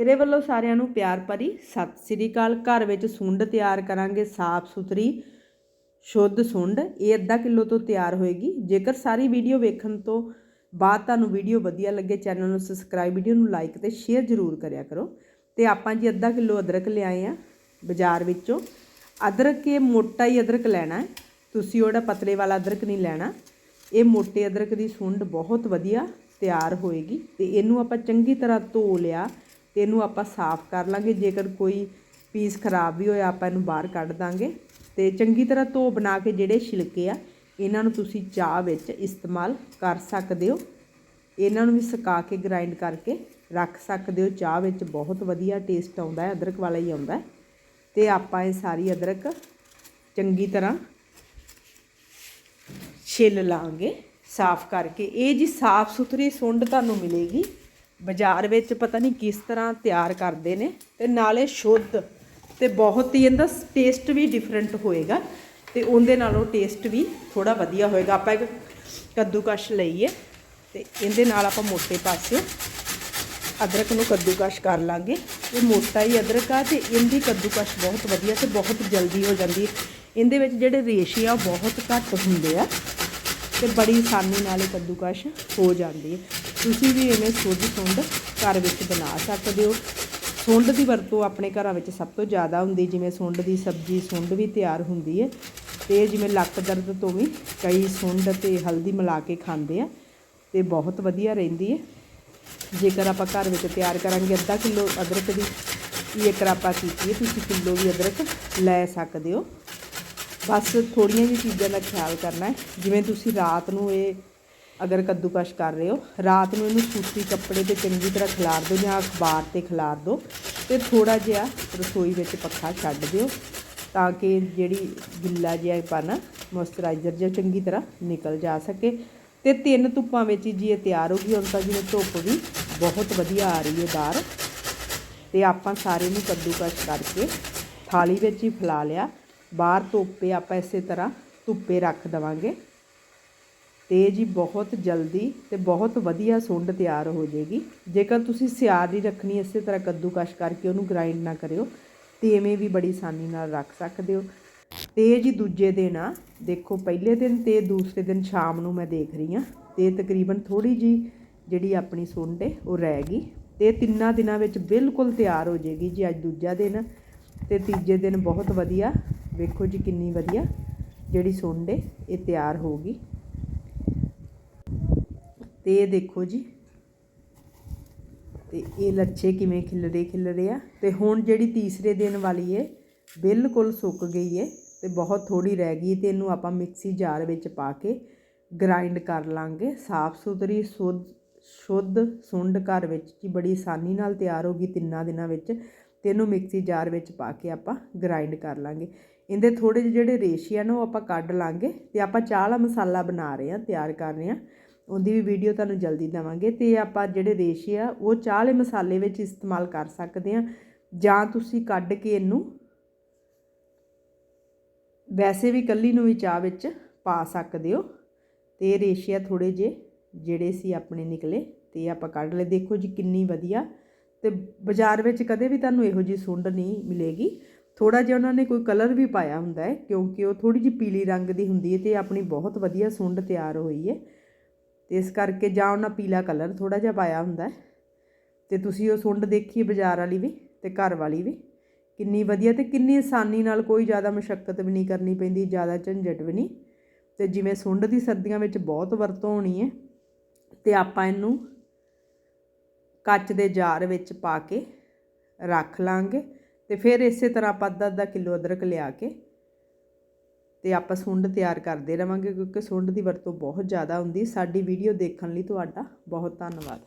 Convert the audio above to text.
ਮੇਰੇ ਵੱਲੋਂ ਸਾਰਿਆਂ ਨੂੰ ਪਿਆਰ ਭਰੀ ਸਤਿ ਸ੍ਰੀ ਅਕਾਲ। ਘਰ ਵਿੱਚ ਸੁੰਡ ਤਿਆਰ ਕਰਾਂਗੇ ਸਾਫ਼ ਸੁਥਰੀ, ਸ਼ੁੱਧ ਸੁੰਡ। ਇਹ ਅੱਧਾ ਕਿਲੋ ਤੋਂ ਤਿਆਰ ਹੋਏਗੀ। ਜੇਕਰ ਸਾਰੀ ਵੀਡੀਓ ਵੇਖਣ ਤੋਂ ਬਾਅਦ ਤੁਹਾਨੂੰ ਵੀਡੀਓ ਵਧੀਆ ਲੱਗੇ, ਚੈਨਲ ਨੂੰ ਸਬਸਕ੍ਰਾਈਬ, ਵੀਡੀਓ ਨੂੰ ਲਾਈਕ ਤੇ ਸ਼ੇਅਰ ਜ਼ਰੂਰ ਕਰਿਆ ਕਰੋ। ਤੇ ਆਪਾਂ ਜੀ ਅੱਧਾ ਕਿਲੋ ਅਦਰਕ ਲਿਆਏ ਆ ਬਾਜ਼ਾਰ ਵਿੱਚੋਂ। ਅਦਰਕ ਇਹ ਮੋਟਾ ਹੀ ਅਦਰਕ ਲੈਣਾ ਹੈ। ਤੁਸੀਂ ਉਹਦਾ ਪਤਲੇ ਵਾਲਾ ਅਦਰਕ ਨਹੀਂ ਲੈਣਾ। ਇਹ ਮੋਟੇ ਅਦਰਕ ਦੀ ਸੁੰਡ ਬਹੁਤ ਵਧੀਆ ਤਿਆਰ ਹੋਏਗੀ ਤੇ ਇਹਨੂੰ ਆਪਾਂ ਚੰਗੀ ਤਰ੍ਹਾਂ ਧੋ ਲਿਆ। ਤੇ ਇਹਨੂੰ ਆਪਾਂ ਸਾਫ਼ ਕਰ ਲਾਂਗੇ। ਜੇਕਰ ਕੋਈ ਪੀਸ ਖਰਾਬ ਵੀ ਹੋਇਆ, ਆਪਾਂ ਇਹਨੂੰ ਬਾਹਰ ਕੱਢ ਦਾਂਗੇ। ਤੇ ਚੰਗੀ ਤਰ੍ਹਾਂ ਧੋ ਬਣਾ ਕੇ ਜਿਹੜੇ ਛਿਲਕੇ ਆ, ਇਹਨਾਂ ਨੂੰ ਤੁਸੀਂ ਚਾਹ ਵਿੱਚ ਇਸਤੇਮਾਲ ਕਰ ਸਕਦੇ ਹੋ। ਇਹਨਾਂ ਨੂੰ ਵੀ ਸੁਕਾ ਕੇ ਗ੍ਰਾਈਂਡ ਕਰਕੇ ਰੱਖ ਸਕਦੇ ਹੋ। ਚਾਹ ਵਿੱਚ ਬਹੁਤ ਵਧੀਆ ਟੇਸਟ ਆਉਂਦਾ ਹੈ, ਅਦਰਕ ਵਾਲਾ ਹੀ ਆਉਂਦਾ ਹੈ। ਤੇ ਆਪਾਂ ਇਹ ਸਾਰੀ ਅਦਰਕ ਚੰਗੀ ਤਰ੍ਹਾਂ ਛਿੱਲ ਲਾਂਗੇ ਸਾਫ਼ ਕਰਕੇ। ਇਹ ਜੀ ਸਾਫ਼ ਸੁਥਰੀ ਸੁੰਡ ਤੁਹਾਨੂੰ ਮਿਲੇਗੀ। ਬਾਜ਼ਾਰ ਵਿੱਚ ਪਤਾ ਨਹੀਂ ਕਿਸ ਤਰ੍ਹਾਂ ਤਿਆਰ ਕਰਦੇ ਨੇ ਤੇ ਨਾਲੇ ਸ਼ੁੱਧ ਤੇ ਬਹੁਤ ਹੀ ਇਹਦਾ ਟੇਸਟ ਵੀ ਡਿਫਰੈਂਟ ਹੋਏਗਾ ਤੇ ਉਹਦੇ ਨਾਲੋਂ ਟੇਸਟ ਵੀ ਥੋੜਾ ਵਧੀਆ ਹੋਏਗਾ। ਆਪਾਂ ਇੱਕ ਕੱਦੂਕਸ਼ ਲਈਏ ਤੇ ਇਹਦੇ ਨਾਲ ਆਪਾਂ ਮੋਟੇ ਪਾਸੇ ਅਦਰਕ ਨੂੰ ਕੱਦੂਕਸ਼ ਕਰ ਲਾਂਗੇ। ਇਹ ਮੋਟਾ ਹੀ ਅਦਰਕ ਆ ਤੇ ਇਹਦੀ ਕੱਦੂਕਸ਼ ਬਹੁਤ ਵਧੀਆ ਤੇ ਬਹੁਤ ਜਲਦੀ ਹੋ ਜਾਂਦੀ। ਹੈ ਇਹਦੇ ਵਿੱਚ ਜਿਹੜੇ ਰੇਸ਼ੇ ਆ ਉਹ ਬਹੁਤ ਘੱਟ ਹੁੰਦੇ ਆ ਤੇ ਬੜੀ ਆਸਾਨੀ ਨਾਲ ਇਹ ਕੱਦੂਕਸ਼ ਹੋ ਜਾਂਦੀ ਹੈ। ਤੁਸੀਂ ਵੀ ਇਵੇਂ ਸੁੱਧ ਸੁੰਡ ਘਰ ਵਿੱਚ ਬਣਾ ਸਕਦੇ ਹੋ। ਸੁੰਡ ਦੀ ਵਰਤੋਂ ਆਪਣੇ ਘਰਾਂ ਵਿੱਚ ਸਭ ਤੋਂ ਜ਼ਿਆਦਾ ਹੁੰਦੀ, ਜਿਵੇਂ ਸੁੰਡ ਦੀ ਸਬਜ਼ੀ, ਸੁੰਡ ਵੀ ਤਿਆਰ ਹੁੰਦੀ ਹੈ। ਤੇ ਜਿਵੇਂ ਲੱਕ ਦਰਦ ਤੋਂ ਵੀ ਕਈ ਸੁੰਡ ਤੇ ਹਲਦੀ ਮਿਲਾ ਕੇ ਖਾਂਦੇ ਆ ਤੇ ਬਹੁਤ ਵਧੀਆ ਰਹਿੰਦੀ ਹੈ। ਜੇਕਰ ਆਪਾਂ ਘਰ ਵਿੱਚ ਤਿਆਰ ਕਰਾਂਗੇ ਅੱਧਾ ਕਿਲੋ ਅਦਰਕ ਦੀ ਜੇਕਰ ਆਪਾਂ ਕੀਤੀ ਹੈ, ਤੁਸੀਂ ਕਿਲੋ ਵੀ ਅਦਰਕ ਲੈ ਸਕਦੇ ਹੋ। ਬਸ ਥੋੜੀਆਂ ਜਿਹੀ ਚੀਜ਼ਾਂ ਦਾ ਖਿਆਲ ਕਰਨਾ ਹੈ। ਜਿਵੇਂ ਤੁਸੀਂ ਰਾਤ ਨੂੰ ਇਹ ਅਗਰ ਕੱਦੂਕਸ਼ ਕਰ ਰਹੇ ਹੋ, ਰਾਤ ਨੂੰ ਇਹਨੂੰ ਸੂਤੀ ਕੱਪੜੇ ਤੇ ਚੰਗੀ ਤਰ੍ਹਾਂ ਖਿਲਾਰ ਦਿਓ ਜਾਂ ਅਖਬਾਰ ਤੇ ਖਿਲਾਰ ਦਿਓ ਤੇ ਥੋੜਾ ਜਿਹਾ ਰਸੋਈ ਵਿੱਚ ਪੱਖਾ ਛੱਡ ਦਿਓ ਤਾਂ ਕਿ ਜਿਹੜੀ ਗਿੱਲਾ ਜਿਹਾ ਪਾਣਾ ਮੋਇਸਚਰਾਈਜ਼ਰ ਜਿਹਾ ਚੰਗੀ ਤਰ੍ਹਾਂ ਨਿਕਲ ਜਾ ਸਕੇ। ਤੇ ਤਿੰਨ ਧੁੱਪਾਂ ਵਿੱਚ ਹੀ ਜੀ ਇਹ ਤਿਆਰ ਹੋ ਗਈ, ਹੁਣ ਤਾਂ ਜਿਵੇਂ ਧੁੱਪ ਵੀ ਬਹੁਤ ਵਧੀਆ ਆ ਰਹੀ ਹੈ ਬਾਹਰ। ਤੇ ਆਪਾਂ ਸਾਰੇ ਨੂੰ ਕੱਦੂਕਸ਼ ਕਰਕੇ ਥਾਲੀ ਵਿੱਚ ਹੀ ਫੈਲਾ ਲਿਆ। ਬਾਹਰ ਧੁੱਪੇ ਆਪਾਂ ਇਸੇ ਤਰ੍ਹਾਂ ਧੁੱਪੇ ਰੱਖ ਦਵਾਂਗੇ। ਤੇ ਜੀ ਬਹੁਤ ਜਲਦੀ ਤੇ ਬਹੁਤ ਵਧੀਆ ਸੁੰਡ ਤਿਆਰ ਹੋ ਜਾਏਗੀ। ਜੇਕਰ ਤੁਸੀਂ ਸਿਆਰ ਦੀ ਰੱਖਣੀ ਇਸੇ ਤਰ੍ਹਾਂ ਕੱਦੂਕਸ਼ ਕਰਕੇ ਉਹਨੂੰ ਗ੍ਰਾਈਂਡ ਨਾ ਕਰਿਓ, ਤੇ ਐਵੇਂ ਵੀ ਬੜੀ ਆਸਾਨੀ ਨਾਲ ਰੱਖ ਸਕਦੇ ਹੋ। ਤੇ ਜੀ ਦੂਜੇ ਦਿਨ ਆ, ਦੇਖੋ ਪਹਿਲੇ ਦਿਨ ਤੇ ਦੂਸਰੇ ਦਿਨ ਸ਼ਾਮ ਨੂੰ ਮੈਂ ਦੇਖ ਰਹੀ ਆ ਤੇ ਤਕਰੀਬਨ ਥੋੜੀ ਜੀ ਜਿਹੜੀ ਆਪਣੀ ਸੁੰਡ ਹੈ, ਉਹ ਰਹਿ ਗਈ। ਤੇ ਤਿੰਨਾਂ ਦਿਨਾਂ ਵਿੱਚ ਬਿਲਕੁਲ ਤਿਆਰ ਹੋ ਜਾਏਗੀ ਜੀ, ਅੱਜ ਦੂਜਾ ਦਿਨ। ਤੇ ਤੀਜੇ ਦਿਨ ਬਹੁਤ ਵਧੀਆ, ਵੇਖੋ ਜੀ ਕਿੰਨੀ ਵਧੀਆ ਜਿਹੜੀ ਸੁੰਡ ਹੈ, ਇਹ ਤਿਆਰ ਹੋ ਗਈ। ਤੇ ਇਹ ਦੇਖੋ ਜੀ। ਤੇ ਇਹ ਲੱਛੇ ਕਿਵੇਂ ਖਿਲਰੇ ਖਿਲਰੇ ਆ। ਤੇ ਹੁਣ ਜਿਹੜੀ ਤੀਸਰੇ ਦਿਨ ਵਾਲੀ ਏ, ਬਿਲਕੁਲ ਸੁੱਕ ਗਈ ਏ ਤੇ ਬਹੁਤ ਥੋੜੀ ਰਹਿ ਗਈ ਤੇ ਇਹਨੂੰ ਆਪਾਂ ਮਿਕਸੀ ਜਾਰ ਵਿੱਚ ਪਾ ਕੇ ਗ੍ਰਾਈਂਡ ਕਰ ਲਾਂਗੇ। ਸਾਫ਼ ਸੁਥਰੀ, ਸ਼ੁੱਧ ਸ਼ੁੱਧ, ਸੁੰਡ ਘਰ ਵਿੱਚ ਜੀ, ਬੜੀ ਆਸਾਨੀ ਨਾਲ ਤਿਆਰ ਹੋ ਗਈ ਤਿੰਨਾਂ ਦਿਨਾਂ ਵਿੱਚ ਤੇ ਇਹਨੂੰ ਮਿਕਸੀ ਜਾਰ ਵਿੱਚ ਪਾ ਕੇ ਆਪਾਂ ਗ੍ਰਾਈਂਡ ਕਰ ਲਾਂਗੇ। ਇਹਦੇ ਥੋੜੇ ਜਿਹੇ ਜਿਹੜੇ ਰੇਸ਼ੀ ਆ ਨਾ ਉਹ ਆਪਾਂ ਕੱਢ ਲਾਂਗੇ ਤੇ ਆਪਾਂ ਚਾਹ ਵਾਲਾ ਮਸਾਲਾ ਬਣਾ ਰਹੇ ਹਾਂ, ਤਿਆਰ ਕਰ ਰਹੇ ਹਾਂ। ਉਹਦੀ ਵੀ ਵੀਡੀਓ ਤੁਹਾਨੂੰ ਜਲਦੀ ਦੇਵਾਂਗੇ ਤੇ ਆਪਾਂ ਜਿਹੜੇ ਰੇਸ਼ੇ ਆ, ਉਹ ਚਾਹ ਵਾਲੇ ਮਸਾਲੇ ਵਿੱਚ ਇਸਤੇਮਾਲ ਕਰ ਸਕਦੇ ਆ ਜਾਂ ਤੁਸੀਂ ਕੱਢ ਕੇ ਇਹਨੂੰ ਵੈਸੇ ਵੀ ਕੱਲੀ ਨੂੰ ਵੀ ਚਾਹ ਵਿੱਚ ਪਾ ਸਕਦੇ ਹੋ। ਤੇ ਆ ਥੋੜੇ ਜੇ ਜਿਹੜੇ ਸੀ ਆਪਣੇ ਨਿਕਲੇ, ਤੇ ਆਪਾਂ ਕੱਢ ਲਏ। ਦੇਖੋ ਜੀ ਕਿੰਨੀ ਵਧੀਆ। ਤੇ ਬਾਜ਼ਾਰ ਵਿੱਚ ਕਦੇ ਵੀ ਤੁਹਾਨੂੰ ਇਹੋ ਜੀ ਸੁੰਡ ਨਹੀਂ ਮਿਲੇਗੀ। ਥੋੜਾ ਜਿਹਾ ਉਹਨਾਂ ਨੇ ਕੋਈ ਕਲਰ ਵੀ ਪਾਇਆ ਹੁੰਦਾ ਹੈ, ਕਿਉਂਕਿ ਉਹ ਥੋੜੀ ਜਿਹੀ ਪੀਲੀ ਰੰਗ ਦੀ ਹੁੰਦੀ ਹੈ ਤੇ ਆਪਣੀ ਬਹੁਤ ਵਧੀਆ ਸੁੰਡ ਤਿਆਰ ਹੋਈ ਹੈ। ਤੇ ਇਸ ਕਰਕੇ ਜਾਂ ਉਹਨਾਂ ਪੀਲਾ ਕਲਰ ਥੋੜਾ ਜਿਹਾ ਪਾਇਆ ਹੁੰਦਾ ਹੈ ਤੇ ਤੁਸੀਂ ਉਹ ਸੁੰਡ ਦੇਖੀ ਬਾਜ਼ਾਰ ਵਾਲੀ ਵੀ ਤੇ ਘਰ ਵਾਲੀ ਵੀ, ਕਿੰਨੀ ਵਧੀਆ ਤੇ ਕਿੰਨੀ ਆਸਾਨੀ ਨਾਲ ਕੋਈ ਜ਼ਿਆਦਾ ਮੁਸ਼ਕਲ ਵੀ ਨਹੀਂ ਕਰਨੀ ਪੈਂਦੀ, ਜ਼ਿਆਦਾ ਝੰਜਟ ਵੀ ਨਹੀਂ। ਤੇ ਜਿਵੇਂ ਸੁੰਡ ਦੀ ਸਰਦੀਆਂ ਵਿੱਚ ਬਹੁਤ ਵਰਤੋਂ ਹੋਣੀ ਹੈ ਤੇ ਆਪਾਂ ਇਹਨੂੰ ਕੱਚ ਦੇ ਜਾਰ ਵਿੱਚ ਪਾ ਕੇ ਰੱਖ ਲਾਂਗੇ ਤੇ ਫਿਰ ਇਸੇ ਤਰ੍ਹਾਂ ਆਪਾਂ ਅੱਧਾ ਅੱਧਾ ਕਿਲੋ ਅਦਰਕ ਲਿਆ ਕੇ ਤੇ ਆਪਾਂ ਸੁੰਡ ਤਿਆਰ ਕਰਦੇ ਰਵਾਂਗੇ ਕਿਉਂਕਿ ਸੁੰਡ ਦੀ ਵਰਤੋਂ ਬਹੁਤ ਜ਼ਿਆਦਾ ਹੁੰਦੀ। ਸਾਡੀ ਵੀਡੀਓ ਦੇਖਣ ਲਈ ਤੁਹਾਡਾ ਬਹੁਤ ਧੰਨਵਾਦ।